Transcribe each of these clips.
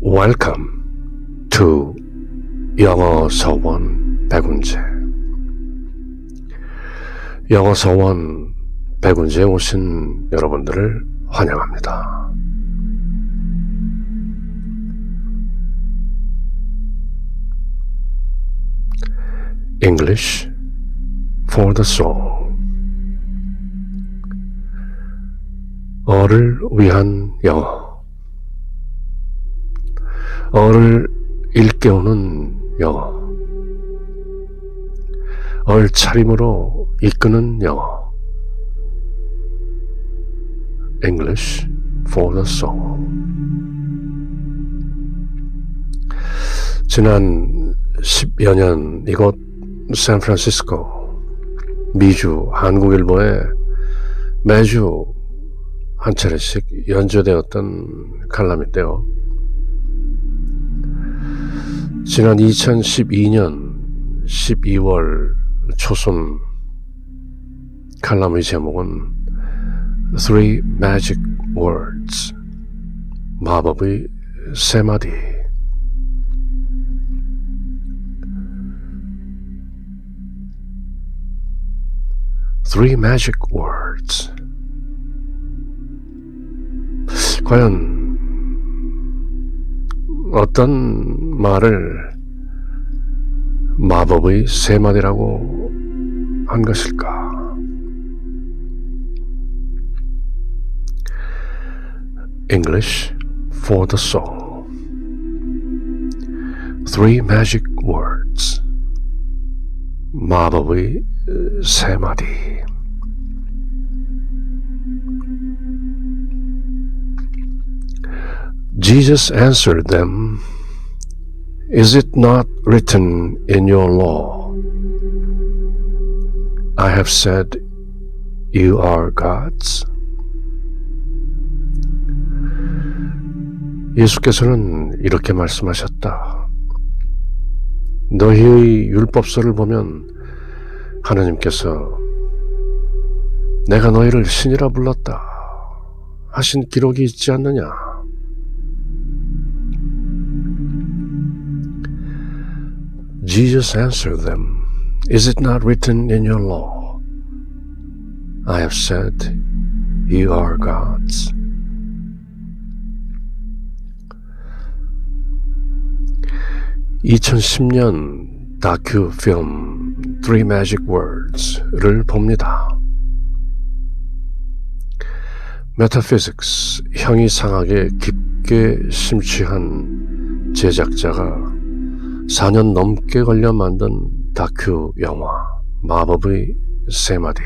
Welcome to 영어 서원 백운재. 영어 서원 백운재에 오신 여러분들을 환영합니다. English for the soul. 어를 위한 영어. 어를 일깨우는 영어. 얼차림으로 이끄는 영어. English for the soul. 지난 10여 년 이곳 샌프란시스코 미주 한국일보에 매주 한 차례씩 연재되었던 칼럼인데요. 지난 2012년 12월 초순 칼럼의 제목은 Three Magic Words 마법의 세 마디 Three Magic Words 과연 어떤 말을 마법의 세 마디라고 한 것일까? English for the soul. Three magic words. 마법의 세 마디. Jesus answered them, Is it not written in your law? I have said, You are gods. 예수께서는 이렇게 말씀하셨다. 너희의 율법서를 보면 하나님께서 내가 너희를 신이라 불렀다 하신 기록이 있지 않느냐? Jesus answered them, Is it not written in your law? I have said, You are gods. (2010년) 다큐 필름 Three Magic Words를 봅니다. 메타피직스 형이상학에 깊게 심취한 제작자가 4년 넘게 걸려 만든 다큐 영화 마법의 세 마디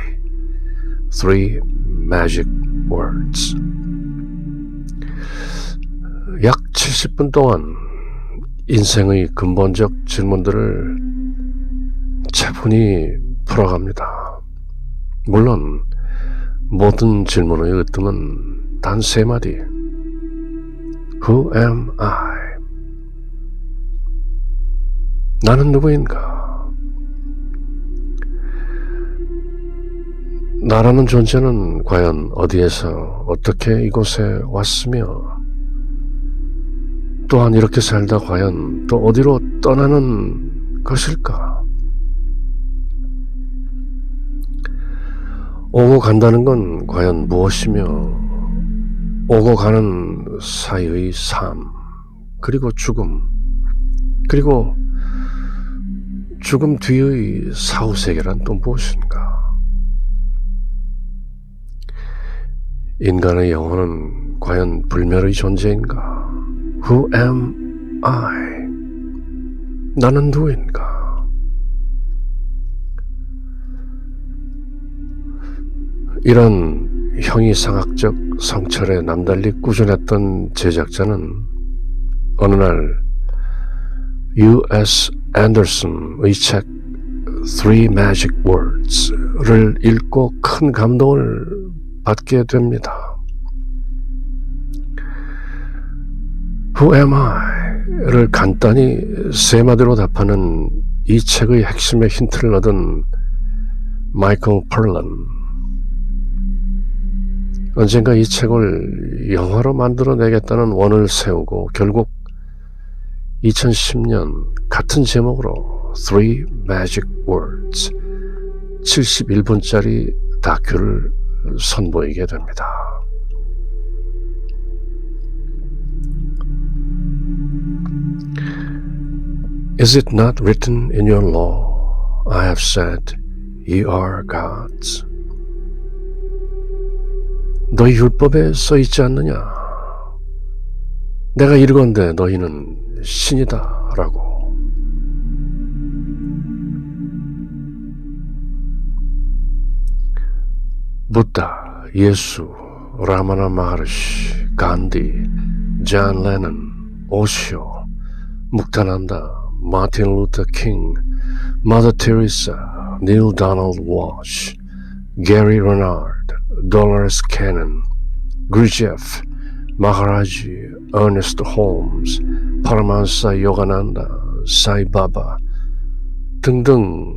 Three Magic Words 약 70분 동안 인생의 근본적 질문들을 차분히 풀어갑니다. 물론 모든 질문의 으뜸은 단 세 마디 Who am I? 나는 누구인가? 나라는 존재는 과연 어디에서 어떻게 이곳에 왔으며 또한 이렇게 살다 과연 또 어디로 떠나는 것일까? 오고 간다는 건 과연 무엇이며 오고 가는 사이의 삶 그리고 죽음 그리고 죽음 뒤의 사후 세계란 또 무엇인가? 인간의 영혼은 과연 불멸의 존재인가? Who am I? 나는 누구인가? 이런 형이상학적 성찰에 남달리 꾸준했던 제작자는 어느 날 U.S. 앤더슨의 책 Three Magic Words를 읽고 큰 감동을 받게 됩니다. Who am I?를 간단히 세 마디로 답하는 이 책의 핵심의 힌트를 얻은 마이클 펄런 언젠가 이 책을 영화로 만들어내겠다는 원을 세우고 결국 2010년 같은 제목으로 Three Magic Words 71분짜리 다큐를 선보이게 됩니다. Is it not written in your law, I have said, ye are gods? 너희 율법에 써 있지 않느냐? 내가 이르건대 너희는 신이다 라고. 부다, 예수, 라마나 마하르시, 간디, 잔 레넌, 오시오, 묵타난다, 마틴 루터 킹, 마더 테레사, 닐 도널드 워시, 게리 레나드, 돌러스 캐넌, 그리제프, 마하라지, 어네스트 홈스, 파라만사 요가난다, 사이바바 등등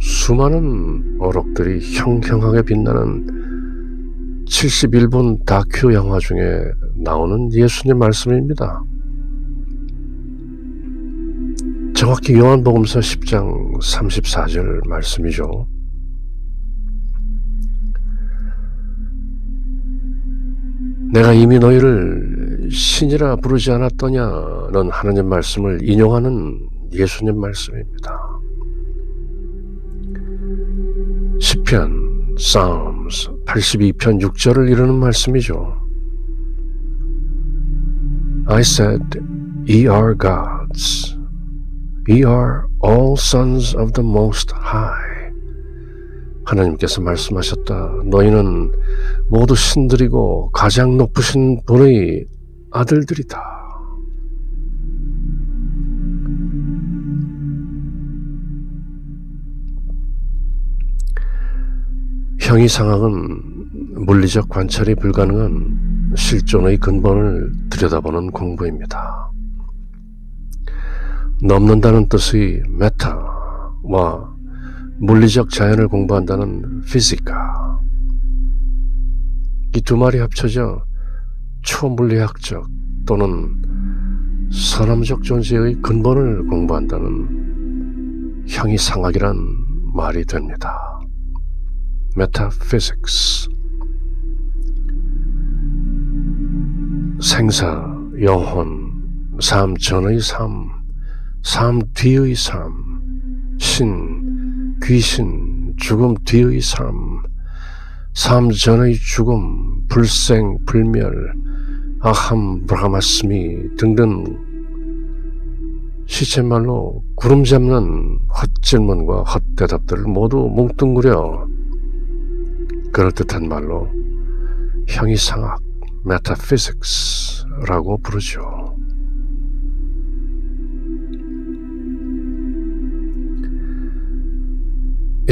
수많은 어록들이 형형하게 빛나는 71분 다큐 영화 중에 나오는 예수님 말씀입니다. 정확히 요한복음서 10장 34절 말씀이죠. 내가 이미 너희를 신이라 부르지 않았더냐는 하나님 말씀을 인용하는 예수님 말씀입니다. 시편 Psalms 82편 6절을 이루는 말씀이죠. I said, Ye are gods. Ye are all sons of the Most High. 하나님께서 말씀하셨다. 너희는 모두 신들이고 가장 높으신 분의 아들들이다. 형이상학은 물리적 관찰이 불가능한 실존의 근본을 들여다보는 공부입니다. 넘는다는 뜻의 메타와 물리적 자연을 공부한다는 피지카 이 두 말이 합쳐져 초물리학적 또는 선함적 존재의 근본을 공부한다는 형이상학이란 말이 됩니다. metaphysics 생사, 영혼, 삶 전의 삶, 삶 뒤의 삶, 신, 귀신, 죽음 뒤의 삶, 삶 전의 죽음, 불생, 불멸, 아함, 브라마스미 등등 시체 말로 구름 잡는 헛질문과 헛대답들을 모두 뭉뚱그려 그럴듯한 말로 형이상학, metaphysics라고 부르죠.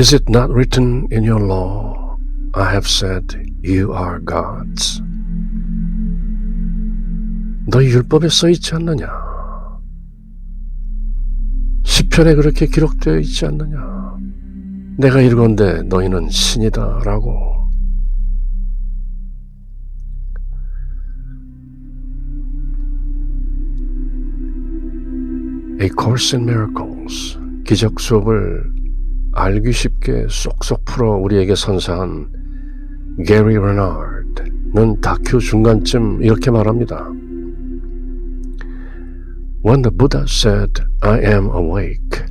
Is it not written in your law, I have said you are gods? 너희 율법에 써 있지 않느냐? 시편에 그렇게 기록되어 있지 않느냐? 내가 이르건대 너희는 신이다 라고 A Course in Miracles 기적 수업을 알기 쉽게 쏙쏙 풀어 우리에게 선사한 게리 레나드는 다큐 중간쯤 이렇게 말합니다. When the Buddha said, I am awake,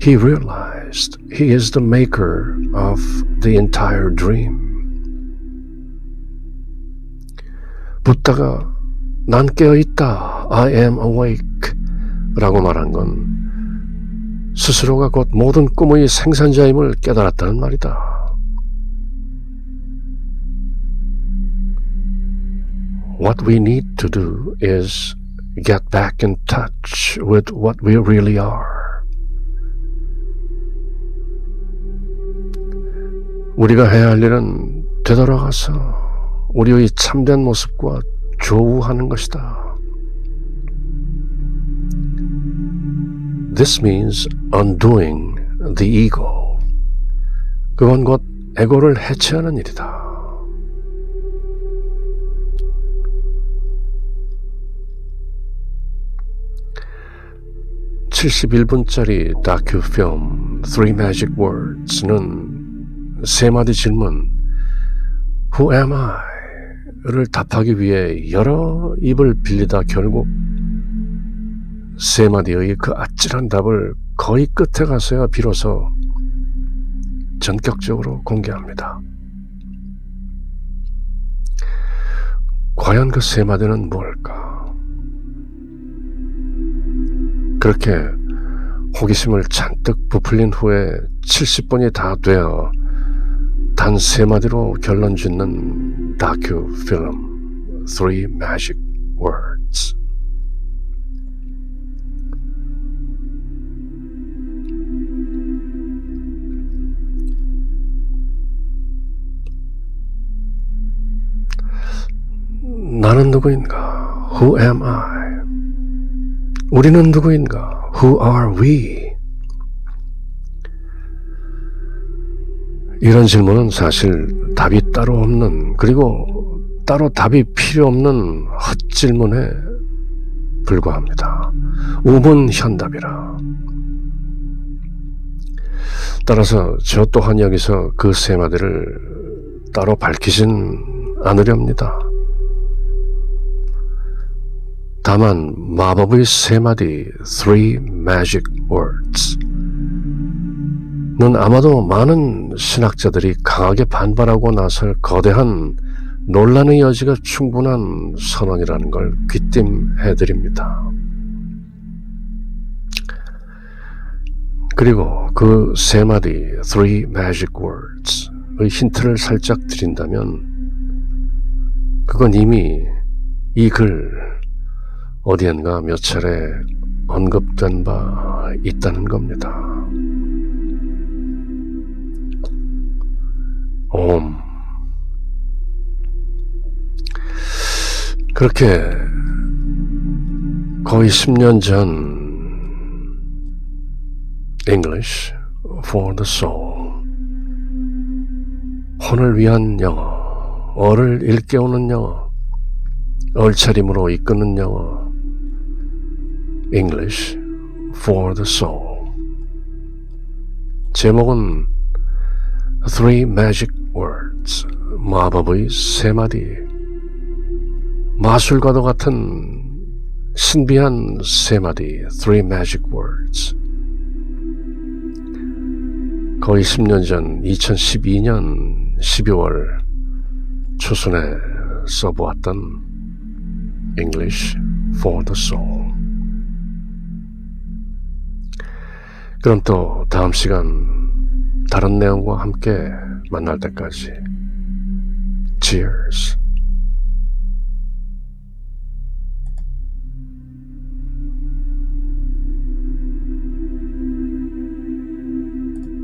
he realized he is the maker of the entire dream. 부다가 난 깨어 있다. I am awake. 라고 말한 건 스스로가 곧 모든 꿈의 생산자임을 깨달았다는 말이다. What we need to do is get back in touch with what we really are. 우리가 해야 할 일은 되돌아가서 우리의 참된 모습과 조우하는 것이다. This means undoing the ego. 그건 곧 에고를 해체하는 일이다. 71 분짜리 다큐 필름 Three Magic Words는 세 마디 질문 Who am I?를 답하기 위해 여러 입을 빌리다 결국 세 마디의 그 아찔한 답을 거의 끝에 가서야 비로소 전격적으로 공개합니다. 과연 그 세 마디는 뭘까? 그렇게 호기심을 잔뜩 부풀린 후에 70분이 다 되어 단 세 마디로 결론 짓는 다큐 필름 Three Magic Words 나는 누구인가? Who am I? 우리는 누구인가? Who are we? 이런 질문은 사실 답이 따로 없는 그리고 따로 답이 필요 없는 헛질문에 불과합니다. 우문 현답이라. 따라서 저 또한 여기서 그 세 마디를 따로 밝히진 않으렵니다. 다만 마법의 세 마디 Three Magic Words 는 아마도 많은 신학자들이 강하게 반발하고 나설 거대한 논란의 여지가 충분한 선언이라는 걸 귀띔해 드립니다. 그리고 그 세 마디 Three Magic Words의 힌트를 살짝 드린다면 그건 이미 이글 어디엔가 몇 차례 언급된 바 있다는 겁니다. 옴. 그렇게 거의 10년 전 English for the Soul 혼을 위한 영어 어를 일깨우는 영어 얼차림으로 이끄는 영어 English for the Soul 제목은 Three Magic Words 마법의 세 마디 마술과도 같은 신비한 세 마디 Three Magic Words 거의 10년 전 2012년 12월 초순에 써보았던 English for the Soul 그럼 또 다음 시간 다른 내용과 함께 만날 때까지 Cheers.